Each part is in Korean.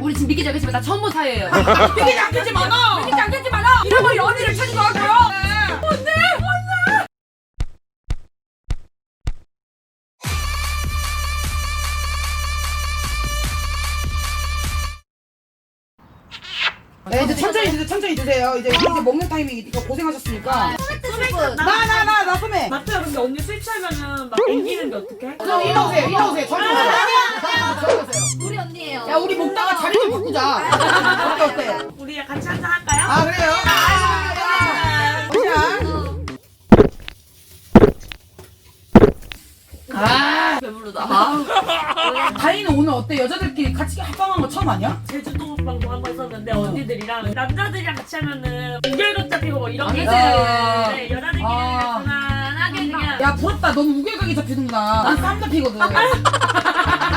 우리 지금 믿기지 않겠지만 나 처음 본 사이예요. 믿기지 않겠지 마라. 믿기지 않겠지 마라. 잃어버린 언니를 찾은 것 같고요. 네, 이제 천천히 드세요, 천천히 드세요. 이제, 이제 먹는 타이밍이니까 고생하셨으니까. 나, 나, 나, 나 소매. 마트야 근데 언니 술 취하면은 막 앵기는데 어떡해? 저 이리 오세요, 이리 오세요. 저리 오세요. 우리 언니예요. 야, 우리 먹다가 자리 좀 바꾸자. 어때, 어때? 우리 같이 한잔 할까요? 아, 그래요? 자. 아, 배부르다. 아, 다이는 오늘 어때? 여자들끼리 같이 합방한 거 처음 아니야? 제주도 방송 한번 있었는데 언니들이랑 남자들이랑 같이 하면은 우결각 잡히고 뭐 이런 게 아. 네, 여자들끼리 아. 편안하게 그냥 야, 부럽다. 너는 우결각이 잡히는구나. 난 쌈 잡히거든.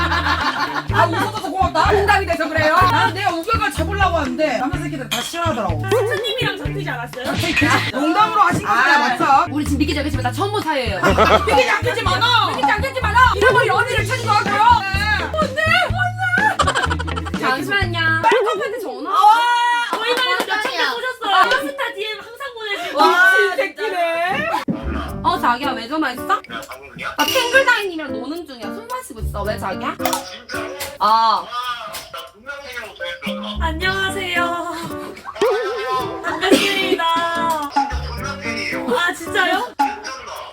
아, 웃어줘서 고맙다. 공감이 돼서 그래요? 난 내가 우결각 잡으려고 하는데 남자 새끼들 다 싫어하더라고. 선생님이랑 잡히지 않았어요? 농담으로 하신 거야, 맞죠? 우리 지금 믿기지 않겠지만 나 처음 본 사이예요. 믿기지 않겠지 마라. 믿기지 않겠지 마라. 잃어버린 언니를 찾은 것 같고요. 잠시만요. 빨간한테 전화. 저희 반에서 며칠 때 보셨어요. 인스타 DM 항상 보내주고 미친 새끼네. 어 자기야 왜 전화했어? 야, 방금이야? 나 탱글다인이랑 노는 중이야. 술 마시고 있어. 왜 자기야? 진짜로? 아. 아, 나 분명히라고 전했어. 안녕하세요. 반갑습니다. 진짜 팬이에요. 아 진짜요?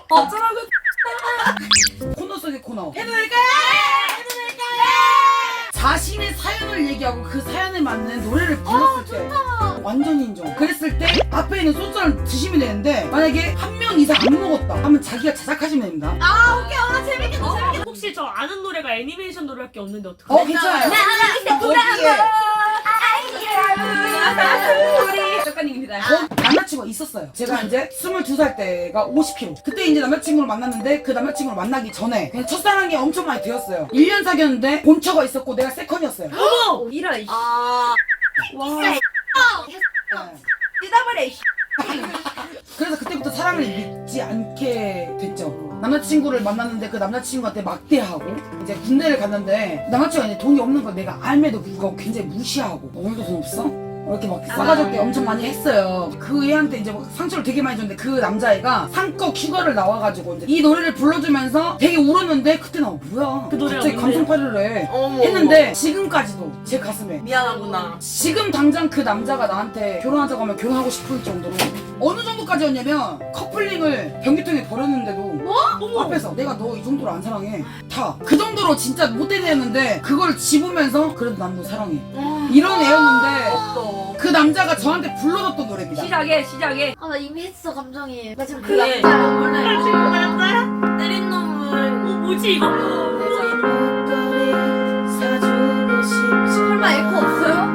어쩌라고? 코너 속의 코너. 해도 될까요? 해도 될까요? 자신의 사연을 얘기하고 그 사연에 맞는 노래를 불렀을 때 완전 인정. 그랬을 때 앞에 있는 소주를 드시면 되는데 만약에 한 명 이상 안 먹었다 하면 자기가 자작하시면 됩니다. 아 오케이. 아 재밌겠다. 재밌겠다. 혹시 저 아는 노래가 애니메이션 노래밖에 없는데 어 어떡해요? 괜찮아요. 거기에 우리 작가님입니다. 거- 남자친구가 있었어요. 제가 이제 22살 때가 50kg. 그때 이제 남자친구를 만났는데 그 남자친구를 만나기 전에 그냥 첫사랑이 엄청 많이 되었어요. 1년 사귀었는데 본처가 있었고 내가 세컨이었어요. 어머! 이라 이 와. 네. 뜯어버려 이 그래서 그때부터 사랑을 믿지 않게 됐죠. 남자친구를 만났는데 그 남자친구한테 막대하고 이제 군대를 갔는데 남자친구가 이제 돈이 없는 걸 내가 알매도 불구하고 굉장히 무시하고 오늘도 돈 없어? 이렇게 막 싸가지없게 엄청 많이 했어요. 그 애한테 이제 막 상처를 되게 많이 줬는데 그 남자애가 상껏 휴가를 나와가지고 이제 이 노래를 불러주면서 되게 울었는데 그때 나 뭐야 그 노래가 갑자기 뭔데요? 감성파를 해 어머. 했는데 지금까지도 제 가슴에 미안하구나. 지금 당장 그 남자가 나한테 결혼하자고 하면 결혼하고 싶을 정도로 어느 정도까지였냐면 커플링을 변기통에 버렸는데도 어머! 앞에서 내가 너 이 정도로 안 사랑해 다 그 정도로 진짜 못되었는데 그걸 집으면서 그래도 난 너 사랑해 이런 애였는데 없어. 그 남자가 저한테 불러줬던 노래입니다 시작해 시작해. 아 나 이미 했어 감정이 나 지금 그 그래. 남자를 아, 몰라 지금 알았어요? 때린 놈을. 어 뭐지 이거? 사주고 싶지 설마 에코 없어요?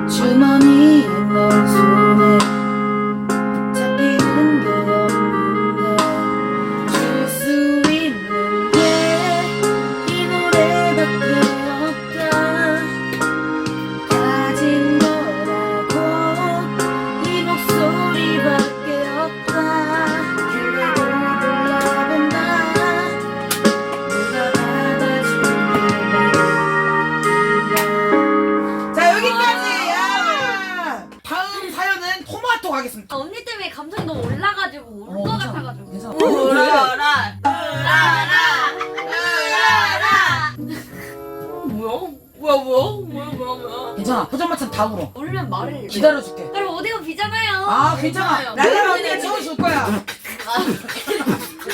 다 울어. 울면 말을 기다려줄게. 그럼 어디가 비잖아요 아 괜찮아. 날라라 언니가 채워줄 거야.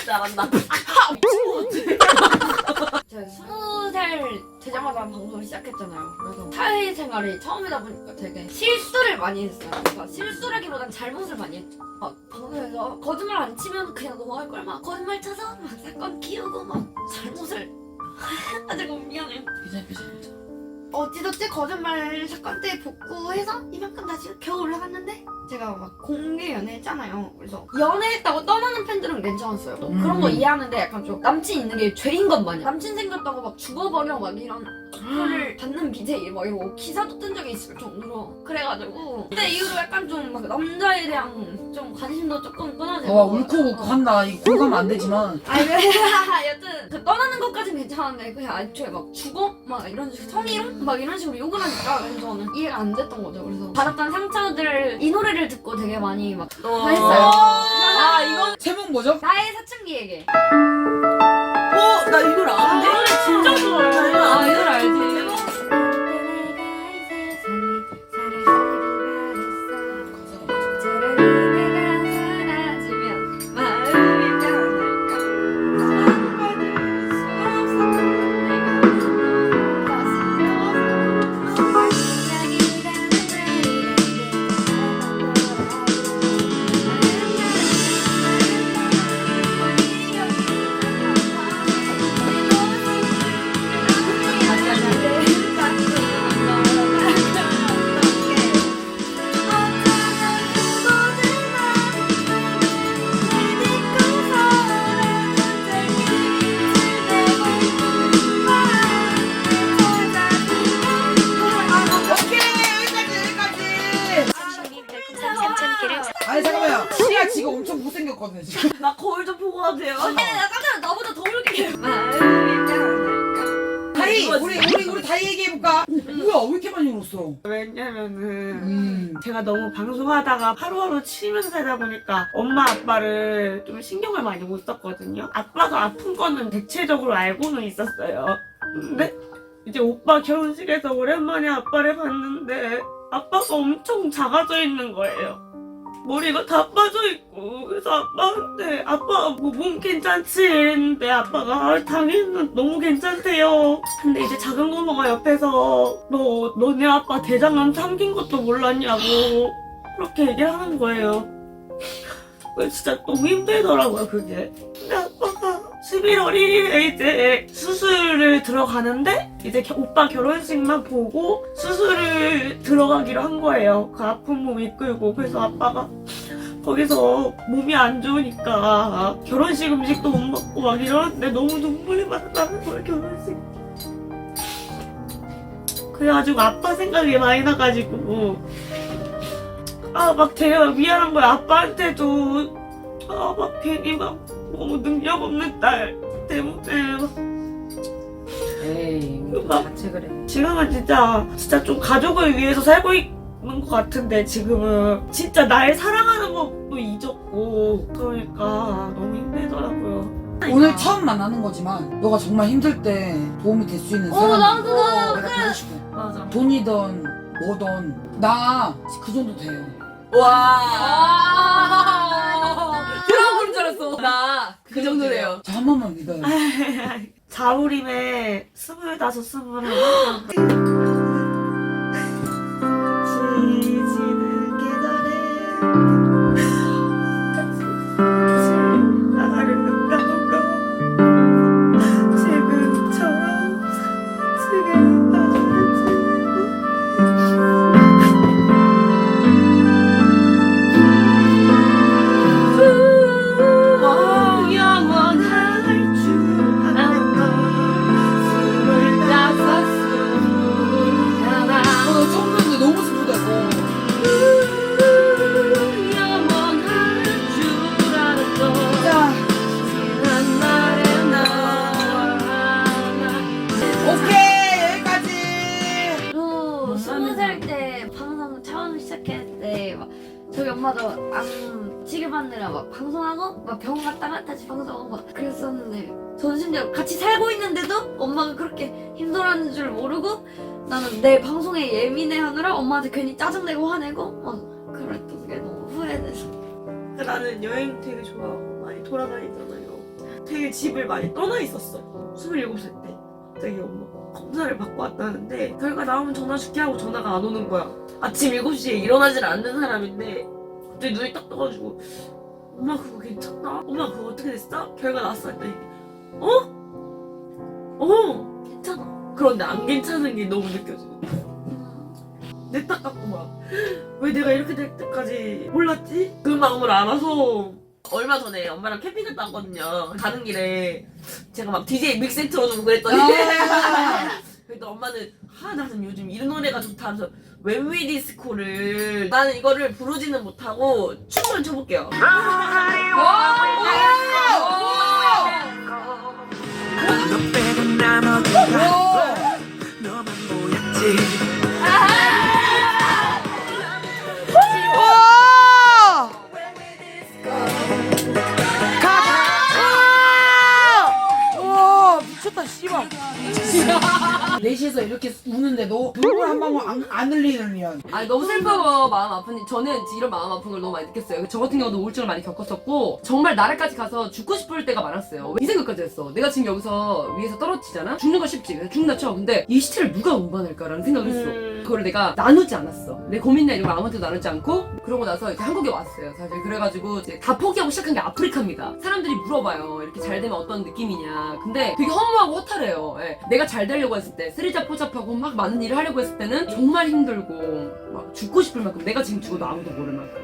잘한다. 제가 스무 살 되자마자 방송을 시작했잖아요 그래서 사회생활이 처음이다 보니까 되게 실수를 많이 했어요 그러니까 실수라기보단 잘못을 많이 했죠 막 방송에서 거짓말 안 치면 그냥 넘어갈 걸 막 거짓말 쳐서 막 사건 키우고 막 잘못을 해가지고 미안해요 괜찮아 괜찮아. 어찌저찌 거짓말 사건 때 복구해서 이만큼 다시 겨우 올라갔는데 제가 막 공개 연애했잖아요. 그래서 연애했다고 떠나는 팬들은 괜찮았어요. 또 그런 거 음. 이해하는데 약간 좀 남친 있는 게 죄인 것 마냥 남친 생겼다고 막 죽어버려 막 이런 악플을 받는 BJ 막 이러고 기사도 뜬 적이 있을 정도로 그래가지고 그때 이후로 약간 좀 막 남자에 대한 좀 관심도 조금 끊어지고 와 울컥울컥 한다 이거 공감은 안 되지만 아니 그 여튼 그 떠나는 것까지는 괜찮은데 그냥 애초에 막 죽어? 막 이런 식으로 성희롱? 막 이런 식으로 욕을 하니까 그래서 저는 이해가 안 됐던 거죠 그래서 받았던 상처들을 이 노래를 듣고 되게 많이 막 했어요 아 이건 제목 뭐죠? 나의 사춘기에게 어 나 이걸 아는데. 노래 진짜 좋아요. 아 이걸 알지. 우리 우리 우리 다이 얘기해 볼까? 뭐야 왜 이렇게 많이 울었어? 왜냐면은 음 제가 너무 방송하다가 하루하루 치면서 살다 보니까 엄마 아빠를 좀 신경을 많이 못 썼거든요. 아빠가 아픈 거는 대체적으로 알고는 있었어요. 근데 이제 오빠 결혼식에서 오랜만에 아빠를 봤는데 아빠가 엄청 작아져 있는 거예요. 머리가 다 빠져 있고 그래서 아빠한테 아빠가 뭐몸 괜찮지 이랬는데 아빠가 아, 당연히 너무 괜찮대요. 근데 이제 작은 고모가 옆에서 너 너네 아빠 대장암 삼긴 것도 몰랐냐고 그렇게 얘기를 하는 거예요. 진짜 너무 힘들더라고요 그게. 근데 아빠가 11월 1일에 이제 수술을 들어가는데 이제 겨- 오빠 결혼식만 보고 수술을 들어가기로 한 거예요. 그 아픈 몸 이끌고 그래서 아빠가 거기서 몸이 안 좋으니까 결혼식 음식도 못 먹고 막 이러는데 너무 눈물이 막 나는 거예요 결혼식. 그래가지고 아빠 생각이 많이 나가지고 아막막 미안한 거야 아빠한테도 아 막 괜히 막 너무 능력 없는 딸 때문에 막 에이 우리 막- 자체 그래. 지금은 진짜 진짜 좀 가족을 위해서 살고 있는 것 같은데 지금은. 진짜 날 사랑하는 것도 잊었고 그러니까 너무 힘들더라고요. 오늘 처음 만나는 거지만 너가 정말 힘들 때 도움이 될 수 있는 어, 사람 나도, 나도 내가 되고 싶어 맞아. 돈이든 뭐든 나 그 정도 돼요. 와. 나그 정도 돼요. 저 한 번만 믿어요 자우림의 스물다섯 스물하 방송하고 막 병원 갔다가 다시 방송하고 막 그랬었는데 저는 심지어 같이 살고 있는데도 엄마가 그렇게 힘들어하는 줄 모르고 나는 내 방송에 예민해 하느라 엄마한테 괜히 짜증내고 화내고 막 그랬던 게 너무 후회돼서 그 나는 여행 되게 좋아하고 많이 돌아다니잖아요. 되게 집을 많이 떠나 있었어. 27살 때. 갑자기 엄마 검사를 받고 왔다는데 결과 나오면 전화 줄게 하고 전화가 안 오는 거야. 아침 7시에 일어나질 않는 사람인데 갑자기 눈이 딱 떠가지고 엄마 그거 괜찮나? 엄마 그거 어떻게 됐어? 결과 나왔어 했더니 어? 어 괜찮아. 그런데 안 괜찮은 게 너무 느껴지는 거야. 내탓 같고 막왜 내가 이렇게 될 때까지 몰랐지? 그 마음을 알아서 얼마 전에 엄마랑 캠핑 갔다 왔거든요. 가는 길에 제가 막 DJ 믹스 틀어주고 그랬더니 아. 그때 엄마는 아 나는 요즘 이 노래가 좋다 하면서 웬위 디스코를 나는 이거를 부르지는 못하고 춤을 춰볼게요. 너 빼고 난 어디가 너만 보였지 4시에서 이렇게 우는데도 눈물 한 방울 안, 안 흘리면 아니 너무 슬퍼서 마음 아픈 저는 이런 마음 아픈 걸 너무 많이 느꼈어요. 저 같은 경우도 우울증을 많이 겪었었고 정말 나라까지 가서 죽고 싶을 때가 많았어요. 이 생각까지 했어. 내가 지금 여기서 위에서 떨어지잖아. 죽는 거 쉽지. 그래서 죽나 쳐. 근데 이 시체를 누가 운반할까라는 생각을 했어. 음. 그걸 내가 나누지 않았어. 내 고민이나 이런 거 아무한테도 나누지 않고 그러고 나서 이제 한국에 왔어요. 사실 그래가지고 이제 다 포기하고 시작한 게 아프리카입니다. 사람들이 물어봐요. 이렇게 잘 되면 어떤 느낌이냐. 근데 되게 허무하고 허탈해요. 예. 내가 잘 되려고 했을 때 쓰리잡 포잡하고 막 많은 일을 하려고 했을 때는 정말 힘들고 막 죽고 싶을 만큼 내가 지금 죽어도 아무도 모를 만큼.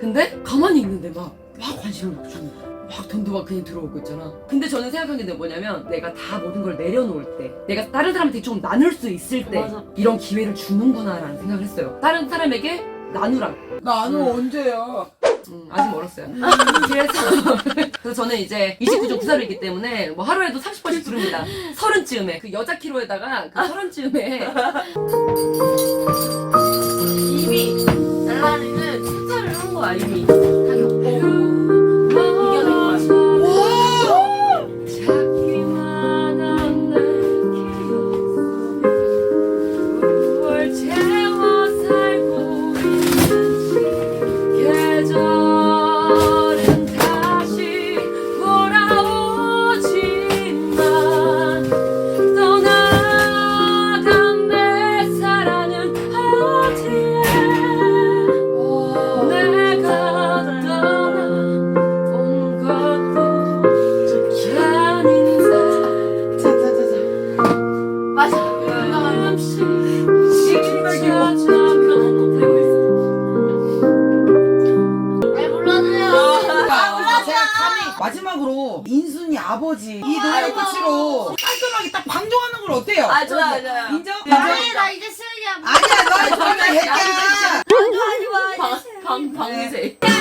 근데 가만히 있는데 막, 막 관심을 막 주는 거야. 막 돈도 막 그냥 들어오고 있잖아. 근데 저는 생각한 게 뭐냐면 내가 다 모든 걸 내려놓을 때 내가 다른 사람한테 좀 나눌 수 있을 때 맞아. 이런 기회를 주는구나라는 생각을 했어요. 다른 사람에게 나누라. 나는 언제야 음, 아직 멀었어요. 그래서, 그래서 저는 이제 29점 구사르이기 때문에 뭐 하루에도 30번씩 부릅니다. 서른쯤에 그 여자 키로에다가 그 서른쯤에 이미 날라리는 투자를 한 거야 이미 방, 방, 방위세. 야